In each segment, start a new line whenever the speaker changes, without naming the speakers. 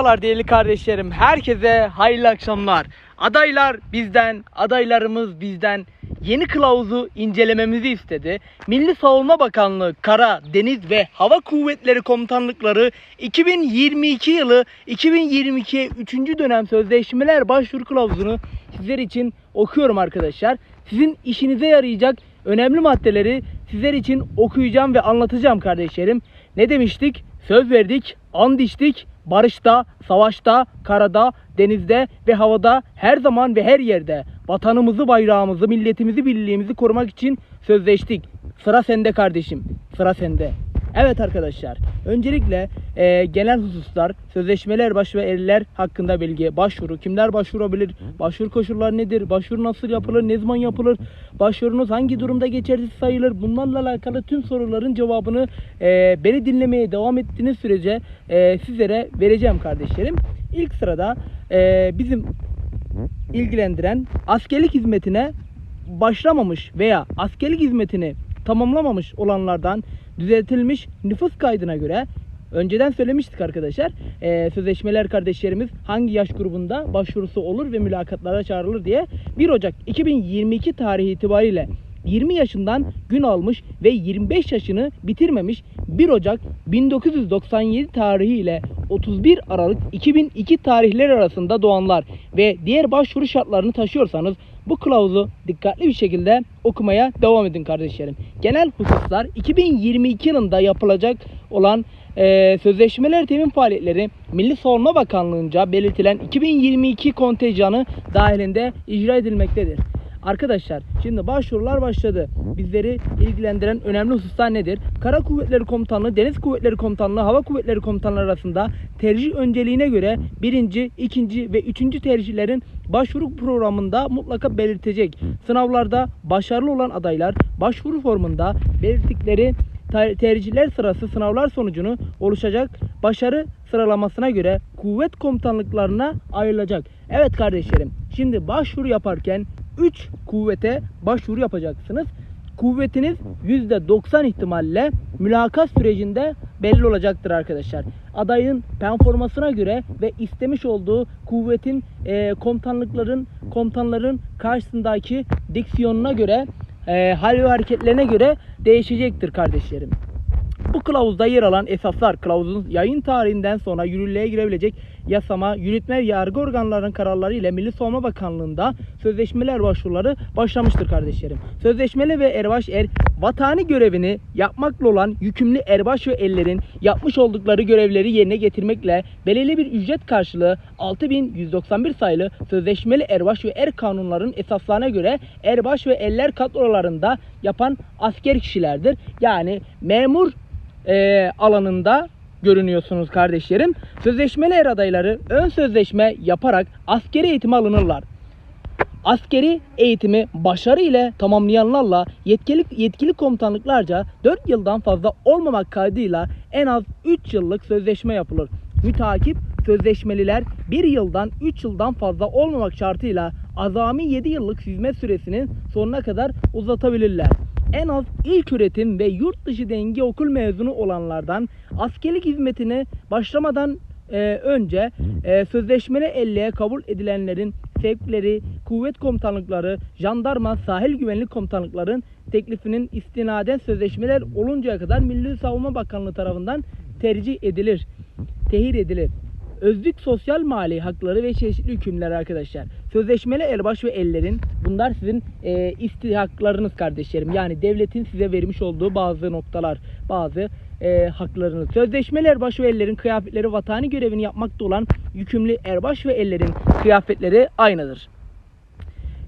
Merhabalar değerli kardeşlerim. Herkese hayırlı akşamlar. Adaylar bizden, adaylarımız bizden yeni kılavuzu incelememizi istedi. Milli Savunma Bakanlığı Kara, Deniz ve Hava Kuvvetleri Komutanlıkları 2022 yılı 2022 3. dönem sözleşmeler başvuru kılavuzunu sizler için okuyorum arkadaşlar. Sizin işinize yarayacak önemli maddeleri sizler için okuyacağım ve anlatacağım kardeşlerim. Ne demiştik? Söz verdik, and içtik, barışta, savaşta, karada, denizde ve havada her zaman ve her yerde vatanımızı, bayrağımızı, milletimizi, birliğimizi korumak için sözleştik. Sıra sende kardeşim, sıra sende. Evet arkadaşlar, öncelikle e, genel hususlar, sözleşmeler baş ve erler hakkında bilgi, başvuru, kimler başvurabilir, başvuru koşulları nedir, başvuru nasıl yapılır, ne zaman yapılır, başvurunuz hangi durumda geçersiz sayılır, bunlarla alakalı tüm soruların cevabını e, beni dinlemeye devam ettiğiniz sürece e, sizlere vereceğim kardeşlerim. İlk sırada e, bizim ilgilendiren askerlik hizmetine başlamamış veya askerlik hizmetini tamamlamamış olanlardan düzeltilmiş nüfus kaydına göre. Önceden söylemiştik arkadaşlar eee, sözleşmeler kardeşlerimiz hangi yaş grubunda başvurusu olur ve mülakatlara çağrılır diye. 1 Ocak 2022 tarihi itibariyle 20 yaşından gün almış ve 25 yaşını bitirmemiş 1 Ocak 1997 tarihi ile 31 Aralık 2002 tarihler arasında doğanlar ve diğer başvuru şartlarını taşıyorsanız bu kılavuzu dikkatli bir şekilde okumaya devam edin kardeşlerim. Genel hususlar 2022 yılında yapılacak olan eee, sözleşmeler temin faaliyetleri Milli Savunma Bakanlığı'nca belirtilen 2022 kontenjanı dahilinde icra edilmektedir. Arkadaşlar şimdi başvurular başladı. Bizleri ilgilendiren önemli hususlar nedir? Kara Kuvvetleri Komutanlığı, Deniz Kuvvetleri Komutanlığı, Hava Kuvvetleri Komutanlığı arasında tercih önceliğine göre birinci, ikinci ve üçüncü tercihlerin başvuru programında mutlaka belirtecek. Sınavlarda başarılı olan adaylar başvuru formunda belirttikleri ter- tercihler sırası sınavlar sonucunu oluşacak başarı sıralamasına göre kuvvet komutanlıklarına ayrılacak. Evet kardeşlerim şimdi başvuru yaparken 3 kuvvete başvuru yapacaksınız. Kuvvetiniz %90 ihtimalle mülakat sürecinde belli olacaktır arkadaşlar. Adayın performansına göre ve istemiş olduğu kuvvetin e, komutanlıkların komutanların karşısındaki diksiyonuna göre e, hal ve hareketlerine göre değişecektir kardeşlerim. Bu kılavuzda yer alan esaslar kılavuzun yayın tarihinden sonra yürürlüğe girebilecek yasama, yürütme yargı organlarının kararları ile Milli Savunma Bakanlığı'nda sözleşmeler başvuruları başlamıştır kardeşlerim. Sözleşmeli ve erbaş er vatani görevini yapmakla olan yükümlü erbaş ve erlerin yapmış oldukları görevleri yerine getirmekle belirli bir ücret karşılığı 6191 sayılı sözleşmeli erbaş ve er kanunların esaslarına göre erbaş ve erler kadrolarında yapan asker kişilerdir. Yani memur e, alanında görünüyorsunuz kardeşlerim. Sözleşmeli er adayları ön sözleşme yaparak askeri eğitime alınırlar. Askeri eğitimi başarı ile tamamlayanlarla yetkili, yetkili komutanlıklarca 4 yıldan fazla olmamak kaydıyla en az 3 yıllık sözleşme yapılır. Mütakip sözleşmeliler 1 yıldan 3 yıldan fazla olmamak şartıyla azami 7 yıllık hizmet süresinin sonuna kadar uzatabilirler en az ilk öğretim ve yurt dışı denge okul mezunu olanlardan askerlik hizmetine başlamadan e, önce e, sözleşmeli elliye kabul edilenlerin sevkleri, kuvvet komutanlıkları, jandarma, sahil güvenlik komutanlıkların teklifinin istinaden sözleşmeler oluncaya kadar Milli Savunma Bakanlığı tarafından tercih edilir, tehir edilir. Özlük sosyal mali hakları ve çeşitli hükümler arkadaşlar. Sözleşmeli elbaş ve ellerin bunlar sizin e, istihaklarınız kardeşlerim. Yani devletin size vermiş olduğu bazı noktalar, bazı e, haklarınız. Sözleşmeli erbaş ve ellerin kıyafetleri vatani görevini yapmakta olan yükümlü erbaş ve ellerin kıyafetleri aynıdır.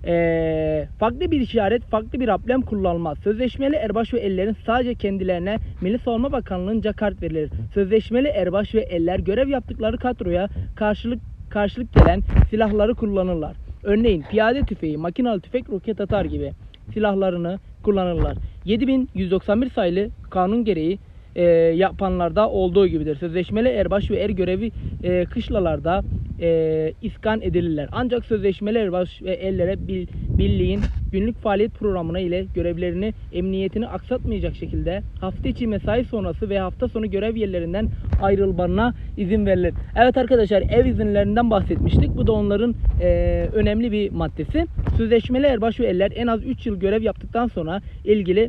Ee, farklı bir işaret, farklı bir ablem kullanılmaz. Sözleşmeli erbaş ve ellerin sadece kendilerine Milli Savunma Bakanlığı'nca kart verilir. Sözleşmeli erbaş ve eller görev yaptıkları kadroya karşılık karşılık gelen silahları kullanırlar. Örneğin piyade tüfeği, makinalı tüfek, roket atar gibi silahlarını kullanırlar. 7191 sayılı kanun gereği e, yapanlarda olduğu gibidir. Sözleşmeli erbaş ve er görevi e, kışlalarda e, iskan edilirler. Ancak sözleşmeli erbaş ve ellere bil- birliğin günlük faaliyet programına ile görevlerini emniyetini aksatmayacak şekilde hafta içi mesai sonrası ve hafta sonu görev yerlerinden ayrılmalarına izin verilir. Evet arkadaşlar ev izinlerinden bahsetmiştik. Bu da onların e, önemli bir maddesi. Sözleşmeli erbaş ve eller en az 3 yıl görev yaptıktan sonra ilgili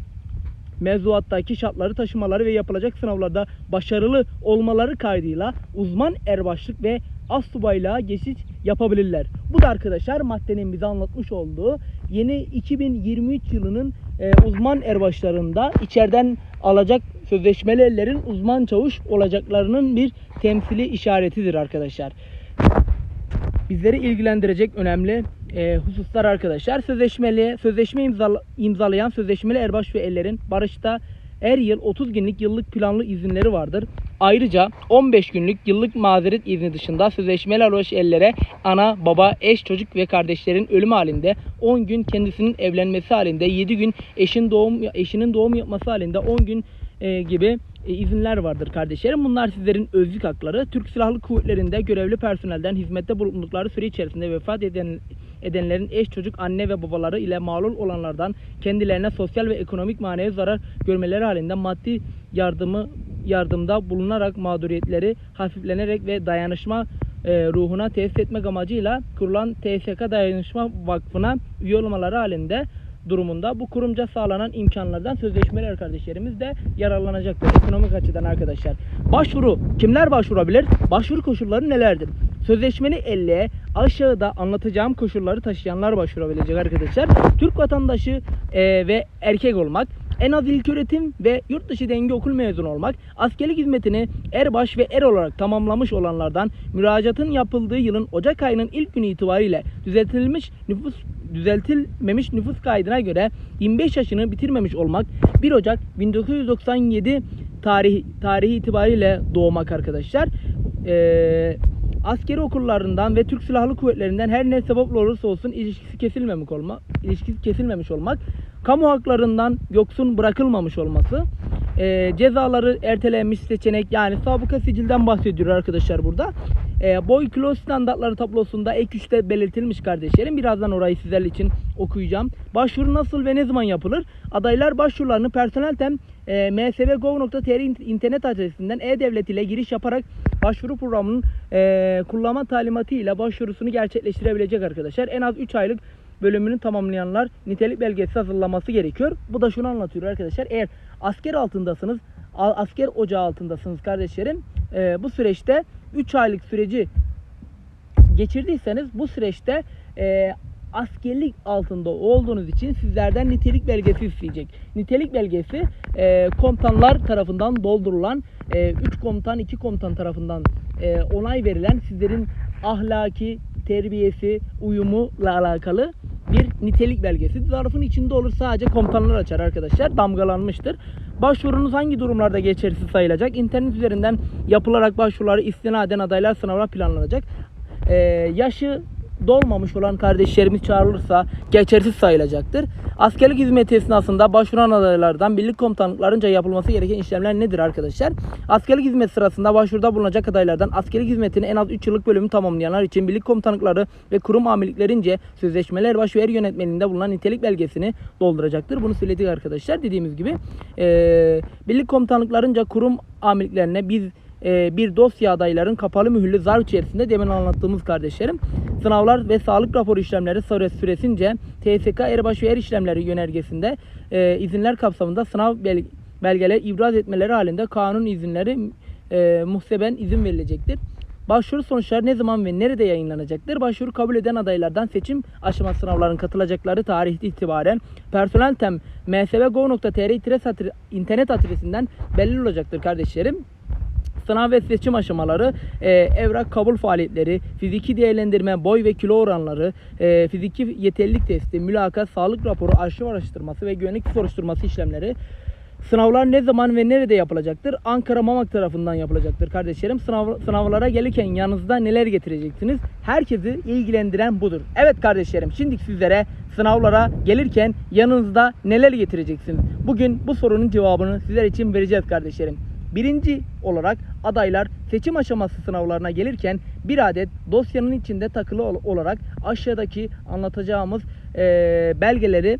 mevzuattaki şartları taşımaları ve yapılacak sınavlarda başarılı olmaları kaydıyla uzman erbaşlık ve astsubaylığa geçiş yapabilirler. Bu da arkadaşlar maddenin bize anlatmış olduğu yeni 2023 yılının e, uzman erbaşlarında içeriden alacak sözleşmeli ellerin uzman çavuş olacaklarının bir temsili işaretidir arkadaşlar bizleri ilgilendirecek önemli e, hususlar arkadaşlar. Sözleşmeli, sözleşme imzala- imzalayan sözleşmeli erbaş ve ellerin barışta her yıl 30 günlük yıllık planlı izinleri vardır. Ayrıca 15 günlük yıllık mazeret izni dışında sözleşmeli ellere ana, baba, eş, çocuk ve kardeşlerin ölüm halinde 10 gün kendisinin evlenmesi halinde 7 gün eşin doğum eşinin doğum yapması halinde 10 gün e, gibi e, izinler vardır kardeşlerim. Bunlar sizlerin özlük hakları. Türk Silahlı Kuvvetleri'nde görevli personelden hizmette bulundukları süre içerisinde vefat eden edenlerin eş çocuk anne ve babaları ile mağlul olanlardan kendilerine sosyal ve ekonomik manevi zarar görmeleri halinde maddi yardımı yardımda bulunarak mağduriyetleri hafiflenerek ve dayanışma e, ruhuna tesis etmek amacıyla kurulan TSK Dayanışma Vakfı'na üye olmaları halinde durumunda bu kurumca sağlanan imkanlardan sözleşmeler kardeşlerimiz de yararlanacaktır ekonomik açıdan arkadaşlar. Başvuru kimler başvurabilir? Başvuru koşulları nelerdir? Sözleşmeli 50'ye aşağıda anlatacağım koşulları taşıyanlar başvurabilecek arkadaşlar. Türk vatandaşı e, ve erkek olmak, en az ilköğretim ve yurt dışı denge okul mezunu olmak, askerlik hizmetini erbaş ve er olarak tamamlamış olanlardan müracaatın yapıldığı yılın Ocak ayının ilk günü itibariyle düzeltilmiş nüfus düzeltilmemiş nüfus kaydına göre 25 yaşını bitirmemiş olmak 1 Ocak 1997 tarih tarihi itibariyle doğmak arkadaşlar. Ee, askeri okullarından ve Türk Silahlı Kuvvetlerinden her ne sebeple olursa olsun ilişkisi kesilmemiş olmak, ilişkisi kesilmemiş olmak, kamu haklarından yoksun bırakılmamış olması, e, cezaları ertelenmiş seçenek yani sabıka sicilden bahsediyor arkadaşlar burada. E, boy kilo standartları tablosunda ek 3'te belirtilmiş kardeşlerim. Birazdan orayı sizler için okuyacağım. Başvuru nasıl ve ne zaman yapılır? Adaylar başvurularını personelten e, msv.gov.tr internet adresinden e-devlet ile giriş yaparak başvuru programının e, kullanma talimatı ile başvurusunu gerçekleştirebilecek arkadaşlar. En az 3 aylık bölümünü tamamlayanlar nitelik belgesi hazırlaması gerekiyor. Bu da şunu anlatıyor arkadaşlar. Eğer asker altındasınız, asker ocağı altındasınız kardeşlerim. e, bu süreçte 3 aylık süreci geçirdiyseniz bu süreçte e, askerlik altında olduğunuz için sizlerden nitelik belgesi isteyecek. Nitelik belgesi e, komutanlar tarafından doldurulan 3 komutan 2 komutan tarafından e, onay verilen sizlerin ahlaki, terbiyesi, uyumuyla alakalı nitelik belgesi. Zarfın içinde olur sadece komutanlar açar arkadaşlar. Damgalanmıştır. Başvurunuz hangi durumlarda geçersiz sayılacak? İnternet üzerinden yapılarak başvuruları istinaden adaylar sınavına planlanacak. Ee, yaşı dolmamış olan kardeşlerimiz çağrılırsa geçersiz sayılacaktır. Askerlik hizmeti esnasında başvuran adaylardan birlik komutanlıklarınca yapılması gereken işlemler nedir arkadaşlar? Askerlik hizmeti sırasında başvuruda bulunacak adaylardan askerlik hizmetini en az 3 yıllık bölümü tamamlayanlar için birlik komutanlıkları ve kurum amirliklerince sözleşmeler baş ve er yönetmeliğinde bulunan nitelik belgesini dolduracaktır. Bunu söyledik arkadaşlar. Dediğimiz gibi eee, birlik komutanlıklarınca kurum amirliklerine biz e, bir dosya adayların kapalı mühürlü zarf içerisinde demin anlattığımız kardeşlerim sınavlar ve sağlık raporu işlemleri süre süresince TSK erbaşı ve er işlemleri yönergesinde e, izinler kapsamında sınav bel- belgeler ibraz etmeleri halinde kanun izinleri e, muhseben izin verilecektir. Başvuru sonuçları ne zaman ve nerede yayınlanacaktır? Başvuru kabul eden adaylardan seçim aşama sınavların katılacakları tarihte itibaren personel tem msv.gov.tr internet adresinden belli olacaktır kardeşlerim. Sınav ve seçim aşamaları, e, evrak kabul faaliyetleri, fiziki değerlendirme, boy ve kilo oranları, e, fiziki yeterlilik testi, mülakat, sağlık raporu, arşiv araştırması ve güvenlik soruşturması işlemleri. Sınavlar ne zaman ve nerede yapılacaktır? Ankara Mamak tarafından yapılacaktır kardeşlerim. Sınav, sınavlara gelirken yanınızda neler getireceksiniz? Herkesi ilgilendiren budur. Evet kardeşlerim şimdi sizlere sınavlara gelirken yanınızda neler getireceksiniz? Bugün bu sorunun cevabını sizler için vereceğiz kardeşlerim. Birinci olarak adaylar seçim aşaması sınavlarına gelirken bir adet dosyanın içinde takılı ol- olarak aşağıdaki anlatacağımız belgeleri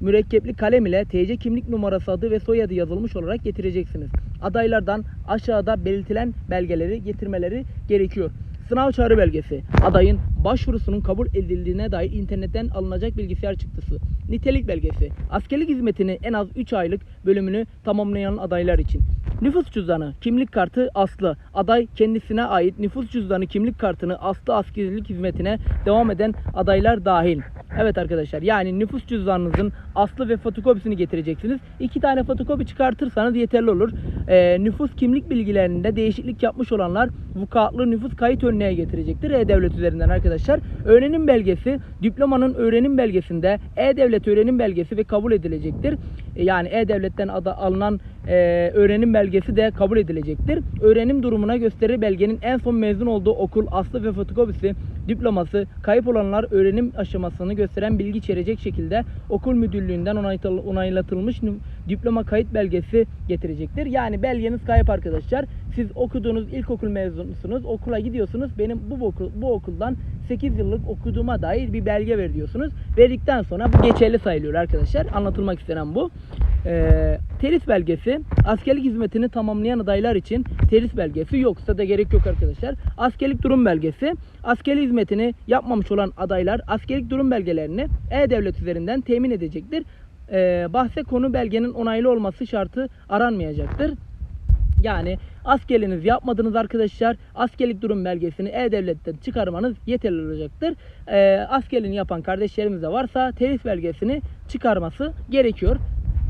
mürekkepli kalem ile TC kimlik numarası adı ve soyadı yazılmış olarak getireceksiniz. Adaylardan aşağıda belirtilen belgeleri getirmeleri gerekiyor. Sınav çağrı belgesi, adayın başvurusunun kabul edildiğine dair internetten alınacak bilgisayar çıktısı, nitelik belgesi, askerlik hizmetini en az 3 aylık bölümünü tamamlayan adaylar için. Nüfus cüzdanı, kimlik kartı aslı. Aday kendisine ait nüfus cüzdanı kimlik kartını aslı askerlik hizmetine devam eden adaylar dahil. Evet arkadaşlar yani nüfus cüzdanınızın aslı ve fotokopisini getireceksiniz. İki tane fotokopi çıkartırsanız yeterli olur. Ee, nüfus kimlik bilgilerinde değişiklik yapmış olanlar vukuatlı nüfus kayıt önüne getirecektir. E-Devlet üzerinden arkadaşlar. Öğrenim belgesi diplomanın öğrenim belgesinde E-Devlet öğrenim belgesi ve kabul edilecektir. E, Yani E-Devlet'ten alınan e, öğrenim belgesi de kabul edilecektir. Öğrenim durumuna gösteri belgenin en son mezun olduğu okul aslı ve fotokopisi, diploması, kayıp olanlar öğrenim aşamasını gösteren bilgi içerecek şekilde okul müdürlüğünden onaylatıl- onaylatılmış diploma kayıt belgesi getirecektir. Yani belgeniz kayıp arkadaşlar. Siz okuduğunuz ilkokul mezunusunuz, okula gidiyorsunuz. Benim bu okul, bu okuldan 8 yıllık okuduğuma dair bir belge ver diyorsunuz. Verdikten sonra bu geçerli sayılıyor arkadaşlar. Anlatılmak istenen bu. Ee, teris belgesi askerlik hizmetini tamamlayan adaylar için teris belgesi yoksa da gerek yok arkadaşlar. Askerlik durum belgesi askeri hizmetini yapmamış olan adaylar askerlik durum belgelerini E-Devlet üzerinden temin edecektir. Ee, bahse konu belgenin onaylı olması şartı aranmayacaktır. Yani askerliğinizi yapmadınız arkadaşlar. Askerlik durum belgesini E-Devlet'ten çıkarmanız yeterli olacaktır. Ee, askerliğini yapan kardeşlerimiz de varsa teris belgesini çıkarması gerekiyor.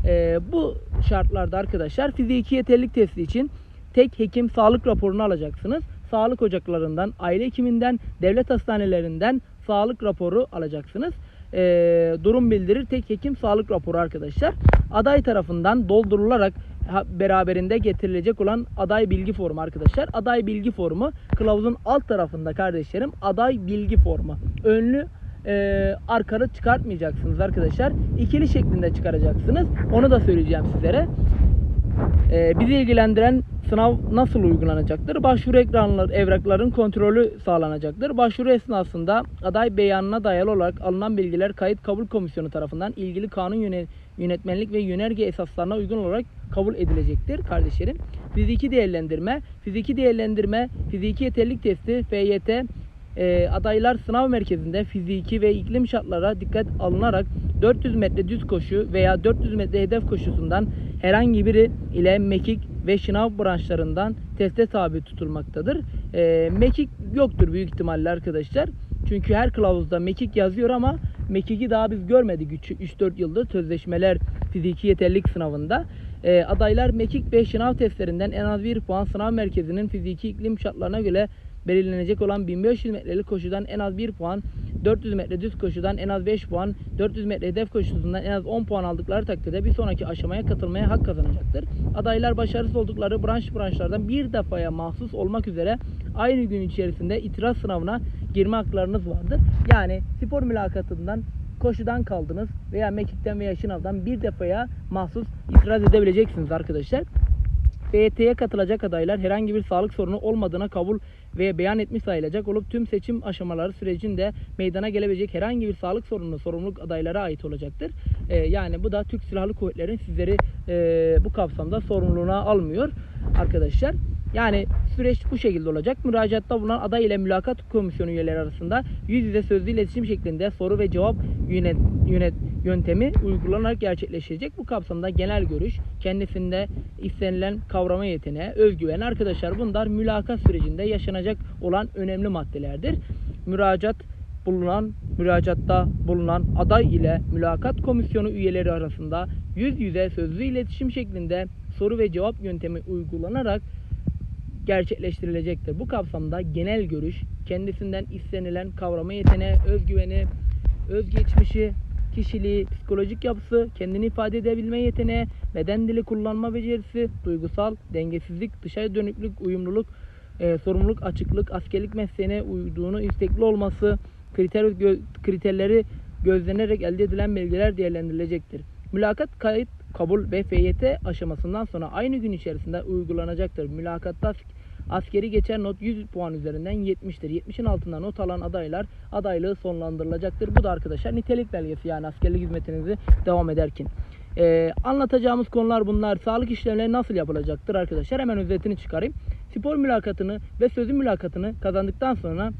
Ee, bu şartlarda arkadaşlar fiziki yeterlilik testi için tek hekim sağlık raporunu alacaksınız. Sağlık ocaklarından, aile hekiminden, devlet hastanelerinden sağlık raporu alacaksınız. Ee, durum bildirir tek hekim sağlık raporu arkadaşlar. Aday tarafından doldurularak beraberinde getirilecek olan aday bilgi formu arkadaşlar. Aday bilgi formu kılavuzun alt tarafında kardeşlerim aday bilgi formu. Önlü e, arkalı çıkartmayacaksınız arkadaşlar. İkili şeklinde çıkaracaksınız. Onu da söyleyeceğim sizlere. Ee, bizi ilgilendiren sınav nasıl uygulanacaktır? Başvuru ekranlar, evrakların kontrolü sağlanacaktır. Başvuru esnasında aday beyanına dayalı olarak alınan bilgiler kayıt kabul komisyonu tarafından ilgili kanun yöne- yönetmenlik ve yönerge esaslarına uygun olarak kabul edilecektir kardeşlerim. Fiziki değerlendirme, fiziki değerlendirme, fiziki yeterlilik testi, FYT, e, adaylar sınav merkezinde fiziki ve iklim şartlara dikkat alınarak 400 metre düz koşu veya 400 metre hedef koşusundan herhangi biri ile mekik ve şınav branşlarından teste tabi tutulmaktadır. E, mekik yoktur büyük ihtimalle arkadaşlar. Çünkü her kılavuzda mekik yazıyor ama mekiki daha biz görmedik 3-4 yıldır sözleşmeler fiziki yeterlilik sınavında. E, adaylar mekik ve şınav testlerinden en az 1 puan sınav merkezinin fiziki iklim şartlarına göre belirlenecek olan 1500 metrelik koşudan en az 1 puan, 400 metre düz koşudan en az 5 puan, 400 metre hedef koşusundan en az 10 puan aldıkları takdirde bir sonraki aşamaya katılmaya hak kazanacaktır. Adaylar başarısız oldukları branş branşlardan bir defaya mahsus olmak üzere aynı gün içerisinde itiraz sınavına girme haklarınız vardır. Yani spor mülakatından koşudan kaldınız veya mekikten veya şınavdan bir defaya mahsus itiraz edebileceksiniz arkadaşlar. BYT'ye katılacak adaylar herhangi bir sağlık sorunu olmadığına kabul ve beyan etmiş sayılacak olup tüm seçim aşamaları sürecinde meydana gelebilecek herhangi bir sağlık sorununu sorumluluk adaylara ait olacaktır. Ee, yani bu da Türk Silahlı Kuvvetleri'nin sizleri e, bu kapsamda sorumluluğuna almıyor arkadaşlar. Yani süreç bu şekilde olacak. Müracaatta bulunan aday ile mülakat komisyonu üyeleri arasında yüz yüze sözlü iletişim şeklinde soru ve cevap yönet, yönet yöntemi uygulanarak gerçekleşecek. Bu kapsamda genel görüş, kendisinde istenilen kavrama yeteneği, özgüven arkadaşlar bunlar mülakat sürecinde yaşanacak olan önemli maddelerdir. Müracaat bulunan müracaatta bulunan aday ile mülakat komisyonu üyeleri arasında yüz yüze sözlü iletişim şeklinde soru ve cevap yöntemi uygulanarak gerçekleştirilecektir. Bu kapsamda genel görüş, kendisinden istenilen kavrama yeteneği, özgüveni, özgeçmişi, kişiliği, psikolojik yapısı, kendini ifade edebilme yeteneği, beden dili kullanma becerisi, duygusal, dengesizlik, dışa dönüklük, uyumluluk, e, sorumluluk, açıklık, askerlik mesleğine uyduğunu istekli olması, kriter gö- kriterleri gözlenerek elde edilen bilgiler değerlendirilecektir. Mülakat kayıt kabul ve FYT aşamasından sonra aynı gün içerisinde uygulanacaktır. Mülakatta as- askeri geçer not 100 puan üzerinden 70'tir. 70'in altında not alan adaylar adaylığı sonlandırılacaktır. Bu da arkadaşlar nitelik belgesi yani askerlik hizmetinizi devam ederken. Ee, anlatacağımız konular bunlar. Sağlık işlemleri nasıl yapılacaktır arkadaşlar? Hemen özetini çıkarayım. Spor mülakatını ve sözlü mülakatını kazandıktan sonra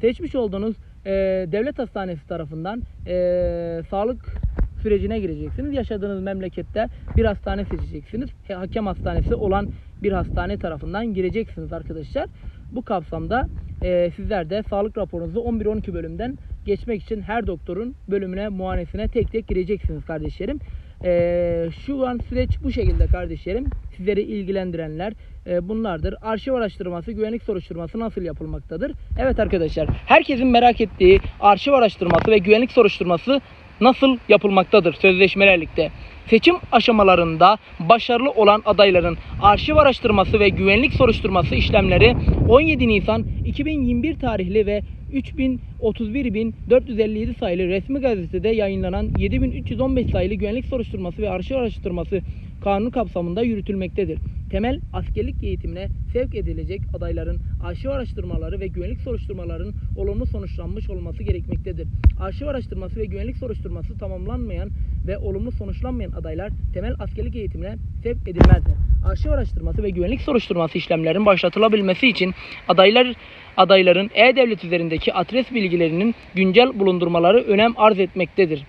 seçmiş olduğunuz e, devlet hastanesi tarafından e, sağlık sürecine gireceksiniz. Yaşadığınız memlekette bir hastane seçeceksiniz. Hakem hastanesi olan bir hastane tarafından gireceksiniz arkadaşlar. Bu kapsamda e, sizler de sağlık raporunuzu 11-12 bölümden geçmek için her doktorun bölümüne, muayenesine tek tek gireceksiniz kardeşlerim. E, şu an süreç bu şekilde kardeşlerim. Sizleri ilgilendirenler e, bunlardır. Arşiv araştırması, güvenlik soruşturması nasıl yapılmaktadır? Evet arkadaşlar, herkesin merak ettiği arşiv araştırması ve güvenlik soruşturması nasıl yapılmaktadır sözleşmelerlikte? Seçim aşamalarında başarılı olan adayların arşiv araştırması ve güvenlik soruşturması işlemleri 17 Nisan 2021 tarihli ve 301457 sayılı resmi gazetede yayınlanan 7315 sayılı güvenlik soruşturması ve arşiv araştırması kanunu kapsamında yürütülmektedir. Temel askerlik eğitimine sevk edilecek adayların arşiv araştırmaları ve güvenlik soruşturmalarının olumlu sonuçlanmış olması gerekmektedir. Arşiv araştırması ve güvenlik soruşturması tamamlanmayan ve olumlu sonuçlanmayan adaylar temel askerlik eğitimine sevk edilmezler. Arşiv araştırması ve güvenlik soruşturması işlemlerin başlatılabilmesi için adaylar adayların e-devlet üzerindeki adres bilgilerinin güncel bulundurmaları önem arz etmektedir.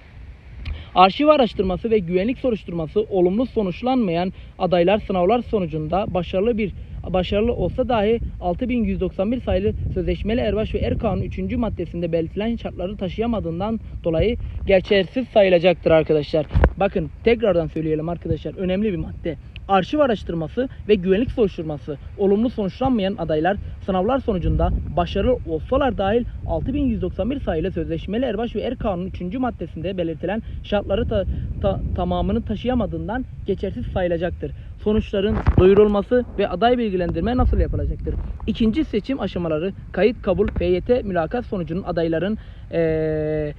Arşiv araştırması ve güvenlik soruşturması olumlu sonuçlanmayan adaylar sınavlar sonucunda başarılı bir başarılı olsa dahi 6191 sayılı sözleşmeli erbaş ve er kanun 3. maddesinde belirtilen şartları taşıyamadığından dolayı geçersiz sayılacaktır arkadaşlar. Bakın tekrardan söyleyelim arkadaşlar önemli bir madde. Arşiv araştırması ve güvenlik soruşturması olumlu sonuçlanmayan adaylar sınavlar sonucunda başarılı olsalar dahil 6191 sayılı sözleşmeli erbaş ve er kanun 3. maddesinde belirtilen şartları ta- ta- tamamını taşıyamadığından geçersiz sayılacaktır. Sonuçların duyurulması ve aday bilgilendirme nasıl yapılacaktır? İkinci seçim aşamaları kayıt, kabul, FYT, mülakat sonucunun adayların eee,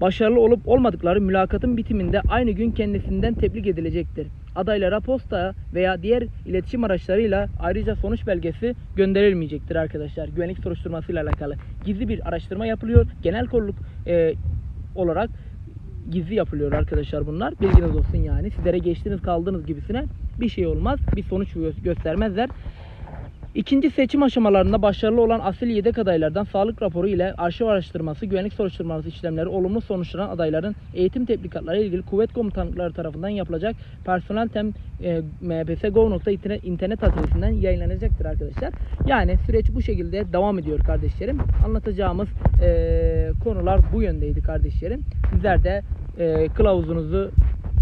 başarılı olup olmadıkları mülakatın bitiminde aynı gün kendisinden tebrik edilecektir. Adaylara posta veya diğer iletişim araçlarıyla ayrıca sonuç belgesi gönderilmeyecektir arkadaşlar. Güvenlik soruşturmasıyla alakalı gizli bir araştırma yapılıyor. Genel kolluk eee, olarak gizli yapılıyor arkadaşlar bunlar. Bilginiz olsun yani. Sizlere geçtiğiniz kaldığınız gibisine bir şey olmaz. Bir sonuç gö- göstermezler. İkinci seçim aşamalarında başarılı olan asil yedek adaylardan sağlık raporu ile arşiv araştırması, güvenlik soruşturması işlemleri olumlu sonuçlanan adayların eğitim tebligatları ilgili kuvvet komutanlıkları tarafından yapılacak personel tem e, mbs.gov.internet internet adresinden yayınlanacaktır arkadaşlar. Yani süreç bu şekilde devam ediyor kardeşlerim. Anlatacağımız e, konular bu yöndeydi kardeşlerim. Sizler de e, kılavuzunuzu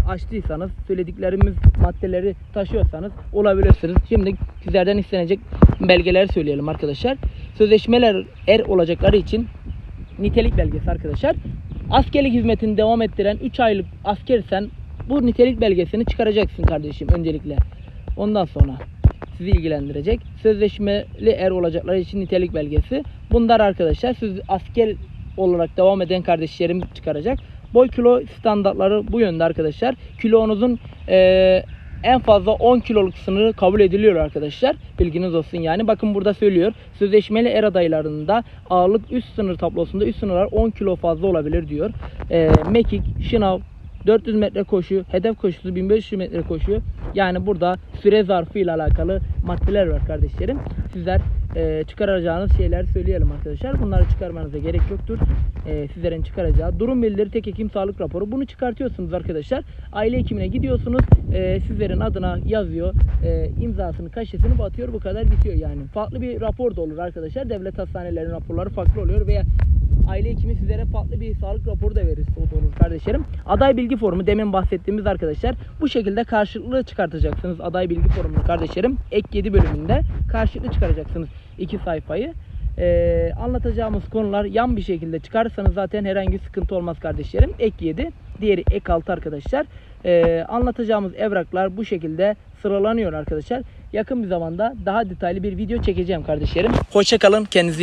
açtıysanız, söylediklerimiz maddeleri taşıyorsanız olabilirsiniz. Şimdi sizlerden istenecek belgeleri söyleyelim arkadaşlar. Sözleşmeler er olacakları için nitelik belgesi arkadaşlar. Askerlik hizmetini devam ettiren 3 aylık askersen bu nitelik belgesini çıkaracaksın kardeşim öncelikle. Ondan sonra sizi ilgilendirecek. Sözleşmeli er olacakları için nitelik belgesi. Bunlar arkadaşlar siz asker olarak devam eden kardeşlerim çıkaracak. Boy kilo standartları bu yönde arkadaşlar. Kilonuzun eee, en fazla 10 kiloluk sınırı kabul ediliyor arkadaşlar. Bilginiz olsun yani. Bakın burada söylüyor. Sözleşmeli er adaylarında ağırlık üst sınır tablosunda üst sınırlar 10 kilo fazla olabilir diyor. Eee, mekik, şınav, 400 metre koşu, hedef koşusu 1500 metre koşu. Yani burada süre zarfı ile alakalı maddeler var kardeşlerim. Sizler e, çıkaracağınız şeyler söyleyelim arkadaşlar. Bunları çıkarmanıza gerek yoktur. E, sizlerin çıkaracağı durum bildiri tek hekim sağlık raporu. Bunu çıkartıyorsunuz arkadaşlar. Aile hekimine gidiyorsunuz. E, sizlerin adına yazıyor. E, imzasını, kaşesini batıyor. Bu kadar bitiyor yani. Farklı bir rapor da olur arkadaşlar. Devlet hastanelerinin raporları farklı oluyor veya aile hekimi sizlere farklı bir sağlık raporu da verir. O da kardeşlerim. Aday bilgi formu demin bahsettiğimiz arkadaşlar. Bu şekilde karşılıklı çıkartacaksınız aday bilgi formunu kardeşlerim. Ek 7 bölümünde karşılıklı çıkaracaksınız iki sayfayı. Ee, anlatacağımız konular yan bir şekilde çıkarırsanız zaten herhangi sıkıntı olmaz kardeşlerim. Ek 7, diğeri ek 6 arkadaşlar. Ee, anlatacağımız evraklar bu şekilde sıralanıyor arkadaşlar. Yakın bir zamanda daha detaylı bir video çekeceğim kardeşlerim. Hoşçakalın. Kendinize